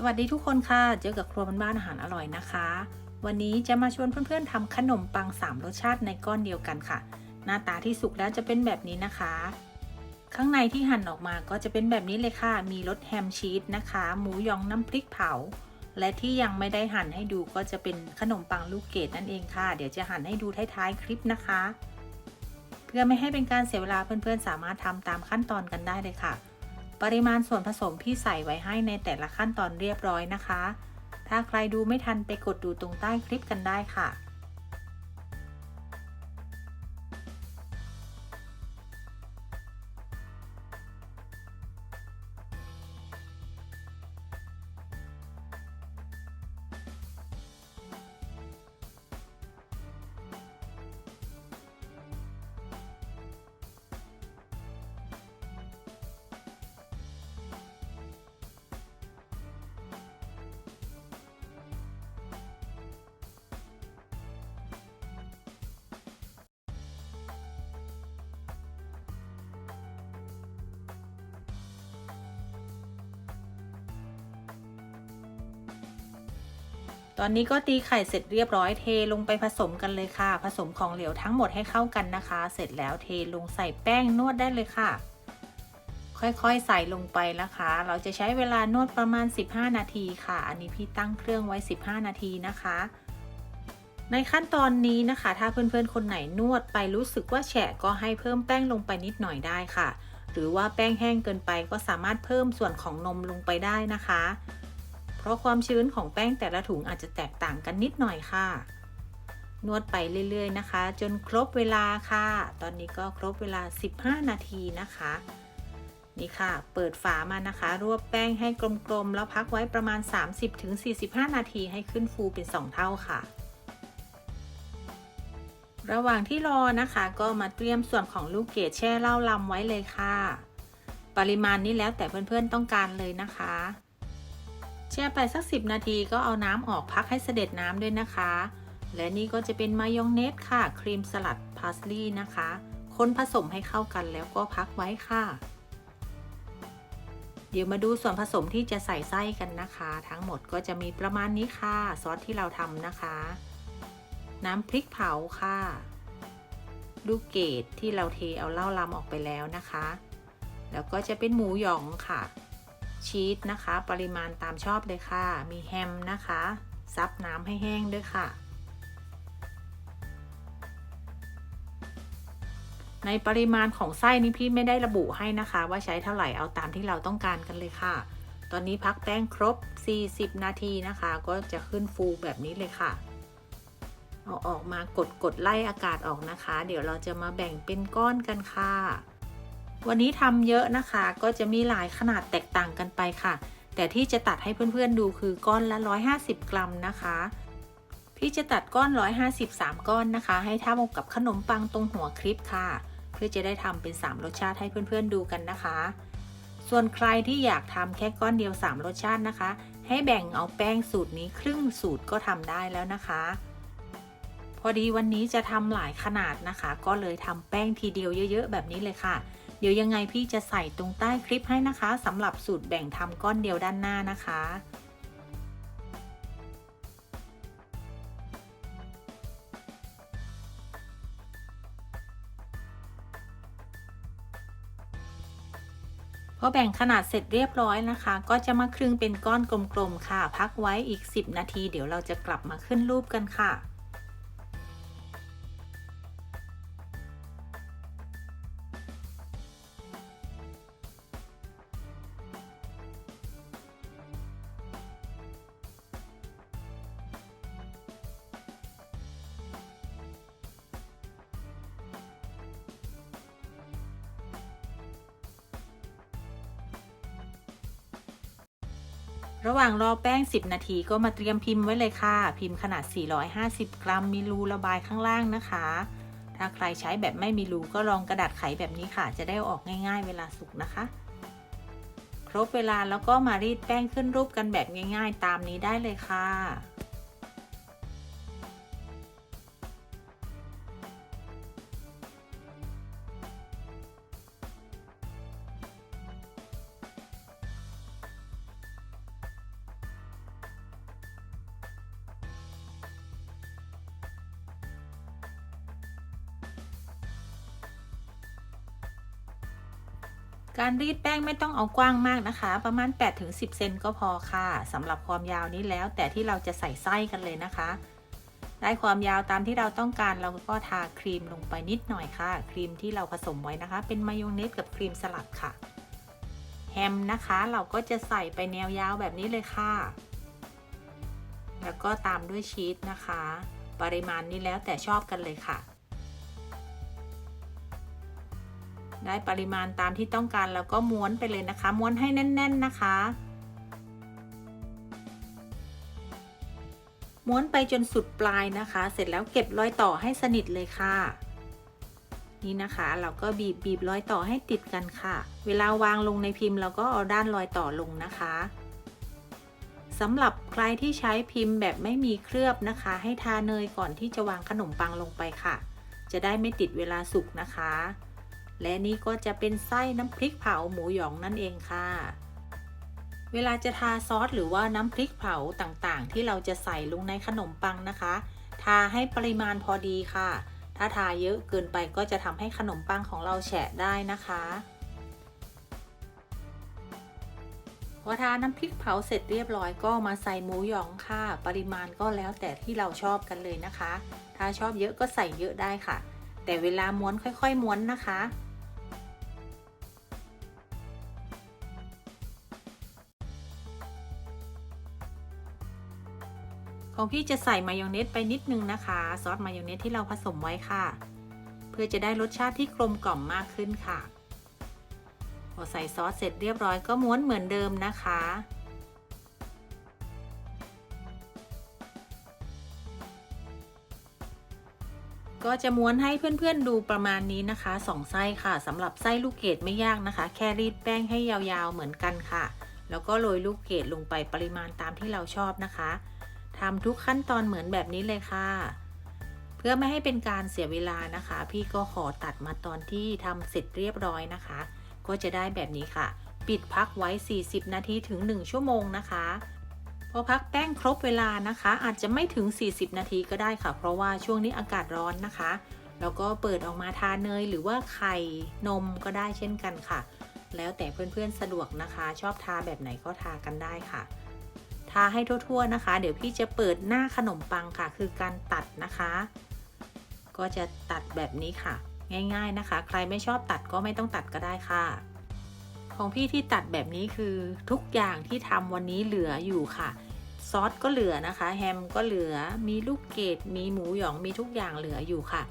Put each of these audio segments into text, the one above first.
สวัสดีทุกคนค่ะ เจอกับครัวบ้านๆอาหารอร่อยนะคะ วันนี้จะมาชวนเพื่อนๆทำขนมปัง 3 รสชาติในก้อนเดียวกันค่ะ หน้าตาที่สุกแล้วจะเป็นแบบนี้นะคะ ข้างในที่หั่นออกมาก็จะเป็นแบบนี้เลยค่ะ มีรสแฮมชีสนะคะ หมูยองน้ำพริกเผา และที่ยังไม่ได้หั่นให้ดูก็จะเป็นขนมปังลูกเกดนั่นเองค่ะ เดี๋ยวจะหั่นให้ดูท้ายๆคลิปนะคะ เพื่อไม่ให้เป็นการเสียเวลาเพื่อนๆสามารถทำตามขั้นตอนกันได้เลยค่ะ ปริมาณส่วนผสมที่ใส่ไว้ให้ในแต่ละขั้นตอนเรียบร้อยนะคะ ถ้าใครดูไม่ทันไปกดดูตรงใต้คลิปกันได้ค่ะ ตอนนี้ก็ตีไข่เสร็จเรียบร้อยเทลงไปผสมกันเลยค่ะ ผสมของเหลวทั้งหมดให้เข้ากันนะคะ เสร็จแล้วเทลงใส่แป้งนวดได้เลยค่ะ ค่อยๆใส่ลงไปนะคะ เราจะใช้เวลานวดประมาณ 15 นาทีค่ะ อันนี้พี่ตั้งเครื่องไว้ 15 นาทีนะคะ ในขั้นตอนนี้นะคะ ถ้าเพื่อนๆคนไหนนวดไปรู้สึกว่าแฉะก็ให้เพิ่มแป้งลงไปนิดหน่อยได้ค่ะ หรือว่าแป้งแห้งเกินไปก็สามารถเพิ่มส่วนของนมลงไปได้นะคะ ราะความชื้นของแป้งแต่ละถุงอาจจะแตกต่างกันนิดหน่อยค่ะ นวดไปเรื่อยๆนะคะ จนครบเวลาค่ะ ตอนนี้ก็ครบเวลา 15 นาทีนะคะ นี่ค่ะ เปิดฝามานะคะ รวบแป้งให้กลมๆ แล้วพักไว้ประมาณ 30-45 นาทีให้ขึ้นฟูเป็น 2 เท่าค่ะระหว่างที่รอนะคะก็มาเตรียมส่วนของลูกเกดแช่เหล้าลำไว้เลยค่ะ ปริมาณนี้แล้วแต่เพื่อนๆต้องการเลยนะคะ ช่ไปสัก 10 นาทีก็เอาน้ำออกพักให้เสด็จน้ำด้วยนะคะ และนี่ก็จะเป็นมายองเนสค่ะ ครีมสลัดพาสลีย์นะคะ คนผสมให้เข้ากันแล้วก็พักไว้ค่ะ เดี๋ยวมาดูส่วนผสมที่จะใส่ไส้กันนะคะ ทั้งหมดก็จะมีประมาณนี้ค่ะ ซอสที่เราทำนะคะ น้ำพริกเผาค่ะลูกเกดที่เราเทเอาเหล้าลำออกไปแล้วนะคะ แล้วก็จะเป็นหมูหยองค่ะ ชีสนะคะ ปริมาณตามชอบเลยค่ะ มีแฮมนะคะ ซับน้ำให้แห้งด้วยค่ะ ในปริมาณของไส้นี้พี่ไม่ได้ระบุให้นะคะ ว่าใช้เท่าไหร่เอาตามที่เราต้องการกันเลยค่ะ ตอนนี้พักแป้งครบ 40 นาทีนะคะ ก็จะขึ้นฟูแบบนี้เลยค่ะเอาออกมากดกดไล่อากาศออกนะคะ เดี๋ยวเราจะมาแบ่งเป็นก้อนกันค่ะ วันนี้ทำเยอะนะคะ ก็จะมีหลายขนาดแตกต่างกันไปค่ะ แต่ที่จะตัดให้เพื่อนๆดูคือก้อนละ 150 กรัมนะคะ พี่จะตัดก้อน 153 ก้อนนะคะ ให้เท่ากับขนมปังตรงหัวคลิปค่ะ เพื่อจะได้ทำเป็น 3 รสชาติให้เพื่อนๆดูกันนะคะ ส่วนใครที่อยากทำแค่ก้อนเดียว 3 รสชาตินะคะ ให้แบ่งเอาแป้งสูตรนี้ครึ่งสูตรก็ทำได้แล้วนะคะพอดีวันนี้จะทำหลายขนาดนะคะ ก็เลยทำแป้งทีเดียวเยอะ ๆ แบบนี้เลยค่ะ เดี๋ยวยังไงพี่จะใส่ตรงใต้คลิปให้นะคะสำหรับสูตรแบ่งทำก้อนเดียวด้านหน้านะคะพอแบ่งขนาดเสร็จเรียบร้อยนะคะ ก็จะมาคลึงเป็นก้อนกลมๆค่ะ พักไว้อีก 10 นาที เดี๋ยวเราจะกลับมาขึ้นรูปกันค่ะ ระหว่างรอแป้ง 10 นาทีก็มาเตรียมพิมพ์ไว้เลยค่ะ พิมพ์ขนาด 450 กรัม มีรูระบายข้างล่างนะคะ ถ้าใครใช้แบบไม่มีรูก็ลองกระดาษไขแบบนี้ค่ะ จะได้ออกง่ายๆ เวลาสุกนะคะ ครบเวลาแล้วก็มารีดแป้งขึ้นรูปกันแบบง่าย ๆ ตามนี้ได้เลยค่ะ การรีดแป้งไม่ต้องเอากว้างมากนะคะ ประมาณ 8-10เซนก็พอค่ะสำหรับความยาวนี้แล้ว แต่ที่เราจะใส่ไส้กันเลยนะคะ ได้ความยาวตามที่เราต้องการเราก็ทาครีมลงไปนิดหน่อยค่ะ ครีมที่เราผสมไว้นะคะ เป็นมายองเนสกับครีมสลัดค่ะ แฮมนะคะเราก็จะใส่ไปแนวยาวแบบนี้เลยค่ะ แล้วก็ตามด้วยชีสนะคะ ปริมาณนี้แล้วแต่ชอบกันเลยค่ะ ได้ปริมาณตามที่ต้องการแล้วก็ม้วนไปเลยนะคะ ม้วนให้แน่น ๆนะคะ ม้วนไปจนสุดปลายนะคะ เสร็จแล้วเก็บรอยต่อให้สนิทเลยค่ะ นี่นะคะ เราก็บีบบีบรอยต่อให้ติดกันค่ะ เวลาวางลงในพิมพ์เราก็เอาด้านรอยต่อลงนะคะสำหรับใครที่ใช้พิมพ์แบบไม่มีเคลือบนะคะ ให้ทาเนยก่อนที่จะวางขนมปังลงไปค่ะ จะได้ไม่ติดเวลาสุกนะคะ และนี่ก็จะเป็นไส้น้ำพริกเผาหมูหยองนั่นเองค่ะ เวลาจะทาซอสหรือว่าน้ำพริกเผาต่างๆ ที่เราจะใส่ลงในขนมปังนะคะ ทาให้ปริมาณพอดีค่ะ ถ้าทาเยอะเกินไปก็จะทำให้ขนมปังของเราแฉะได้นะคะพอทาน้ำพริกเผาเสร็จเรียบร้อยก็มาใส่หมูหยองค่ะ ปริมาณก็แล้วแต่ที่เราชอบกันเลยนะคะ ถ้าชอบเยอะก็ใส่เยอะได้ค่ะ แต่เวลาม้วนค่อยๆ ม้วนนะคะ ของพี่จะใส่มายองเนสไปนิดนึงนะคะ ซอสมายองเนสที่เราผสมไว้ค่ะ เพื่อจะได้รสชาติที่กลมกล่อมมากขึ้นค่ะพอใส่ซอสเสร็จเรียบร้อยก็ม้วนเหมือนเดิมนะคะก็จะม้วนให้เพื่อนๆดูประมาณนี้นะคะสองไส้ค่ะสำหรับไส้ลูกเกดไม่ยากนะคะ แค่รีดแป้งให้ยาวๆเหมือนกันค่ะ แล้วก็โรยลูกเกดลงไปปริมาณตามที่เราชอบนะคะ ทำทุกขั้นตอนเหมือนแบบนี้เลยค่ะ เพื่อไม่ให้เป็นการเสียเวลานะคะ พี่ก็ขอตัดมาตอนที่ทำเสร็จเรียบร้อยนะคะ ก็จะได้แบบนี้ค่ะ ปิดพักไว้ 40 นาทีถึง 1 ชั่วโมงนะคะพอพักแป้งครบเวลานะคะ อาจจะไม่ถึง 40 นาทีก็ได้ค่ะ เพราะว่าช่วงนี้อากาศร้อนนะคะ แล้วก็เปิดออกมาทาเนยหรือว่าไข่นมก็ได้เช่นกันค่ะ แล้วแต่เพื่อนๆสะดวกนะคะ ชอบทาแบบไหนก็ทากันได้ค่ะ ทาให้ทั่วๆนะคะ เดี๋ยวพี่จะเปิดหน้าขนมปังค่ะ คือการตัดนะคะ ก็จะตัดแบบนี้ค่ะ ง่ายๆนะคะ ใครไม่ชอบตัดก็ไม่ต้องตัดก็ได้ค่ะ ของพี่ที่ตัดแบบนี้คือทุกอย่างที่ทำวันนี้เหลืออยู่ค่ะซอสก็เหลือนะคะ แฮมก็เหลือมีลูกเกดมีหมูหยองมีทุกอย่างเหลืออยู่ค่ะ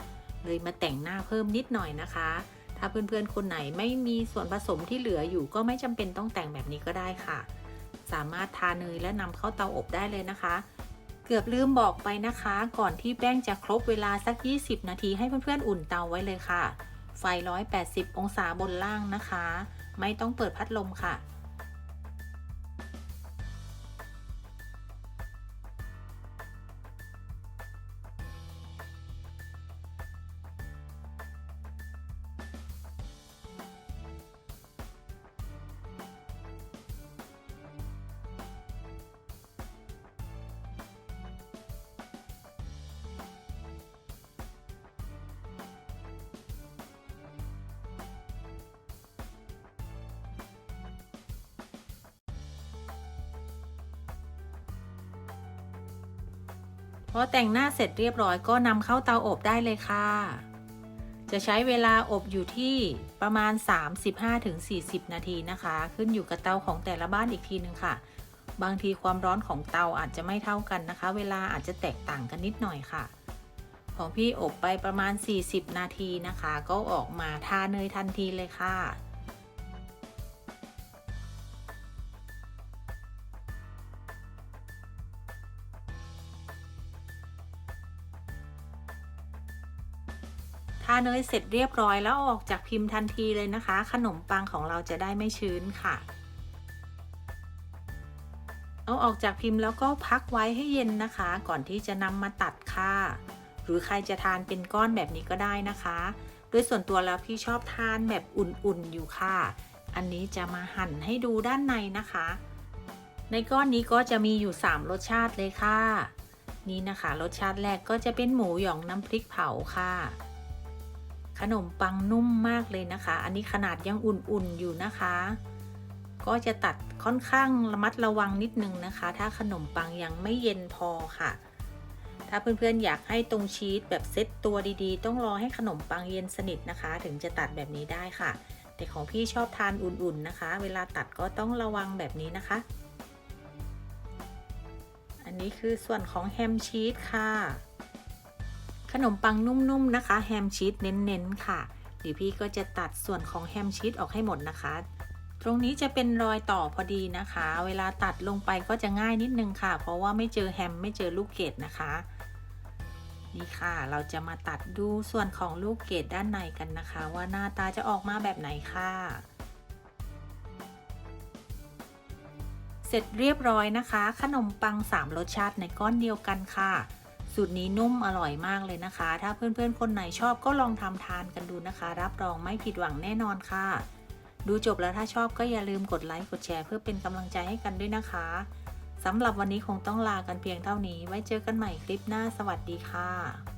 เลยมาแต่งหน้าเพิ่มนิดหน่อยนะคะ ถ้าเพื่อนๆคนไหนไม่มีส่วนผสมที่เหลืออยู่ก็ไม่จำเป็นต้องแต่งแบบนี้ก็ได้ค่ะ สามารถทาเนยและนำเข้าเตาอบได้เลยนะคะ เกือบลืมบอกไปนะคะ ก่อนที่แป้งจะครบเวลาสัก 20 นาทีให้เพื่อนๆอุ่นเตาไว้เลยค่ะ ไฟ 180 องศาบนล่างนะคะ ไม่ต้องเปิดพัดลมค่ะ อแต่งหน้าเสร็จเรียบร้อยก็นำเข้าเตาอบได้เลยค่ะ จะใช้เวลาอบอยู่ที่ประมาณ 35-40 นาทีนะคะ ขึ้นอยู่กับเตาของแต่ละบ้านอีกทีนึงค่ะ บางทีความร้อนของเตาอาจจะไม่เท่ากันนะคะ เวลาอาจจะแตกต่างกันนิดหน่อยค่ะ ของพี่อบไปประมาณ 40 นาทีนะคะ ก็ออกมาทาเนยทันทีเลยค่ะ เนยเสร็จเรียบร้อยแล้วออกจากพิมพ์ทันทีเลยนะคะ ขนมปังของเราจะได้ไม่ชื้นค่ะ เอาออกจากพิมพ์แล้วก็พักไว้ให้เย็นนะคะ ก่อนที่จะนำมาตัดค่ะ หรือใครจะทานเป็นก้อนแบบนี้ก็ได้นะคะ โดยส่วนตัวแล้วพี่ชอบทานแบบอุ่นๆอยู่ค่ะ อันนี้จะมาหั่นให้ดูด้านในนะคะ ในก้อนนี้ก็จะมีอยู่ 3 รสชาติเลยค่ะนี่นะคะ รสชาติแรกก็จะเป็นหมูหยองน้ำพริกเผาค่ะ ขนมปังนุ่มมากเลยนะคะ อันนี้ขนาดยังอุ่นๆอยู่นะคะ ก็จะตัดค่อนข้างระมัดระวังนิดนึงนะคะ ถ้าขนมปังยังไม่เย็นพอค่ะ ถ้าเพื่อนๆอยากให้ตรงชีสแบบเซ็ตตัวดีๆ ต้องรอให้ขนมปังเย็นสนิทนะคะ ถึงจะตัดแบบนี้ได้ค่ะ แต่ของพี่ชอบทานอุ่นๆนะคะ เวลาตัดก็ต้องระวังแบบนี้นะคะ อันนี้คือส่วนของแฮมชีสค่ะ ขนมปังนุ่มๆนะคะ แฮมชีสเน้นๆค่ะ เดี๋ยวพี่ก็จะตัดส่วนของแฮมชีสออกให้หมดนะคะ ตรงนี้จะเป็นรอยต่อพอดีนะคะ เวลาตัดลงไปก็จะง่ายนิดนึงค่ะ เพราะว่าไม่เจอแฮมไม่เจอลูกเกดนะคะ นี่ค่ะ เราจะมาตัดดูส่วนของลูกเกดด้านในกันนะคะ ว่าหน้าตาจะออกมาแบบไหนค่ะเสร็จเรียบร้อยนะคะ ขนมปัง 3 รสชาติในก้อนเดียวกันค่ะ สูตรนี้นุ่มอร่อยมากเลยนะคะ ถ้าเพื่อนๆ คนไหนชอบก็ลองทำทานกันดูนะคะ รับรองไม่ผิดหวังแน่นอนค่ะ ดูจบแล้วถ้าชอบก็อย่าลืมกดไลค์กดแชร์เพื่อเป็นกำลังใจให้กันด้วยนะคะสำหรับวันนี้คงต้องลากันเพียงเท่านี้ ไว้เจอกันใหม่คลิปหน้าสวัสดีค่ะ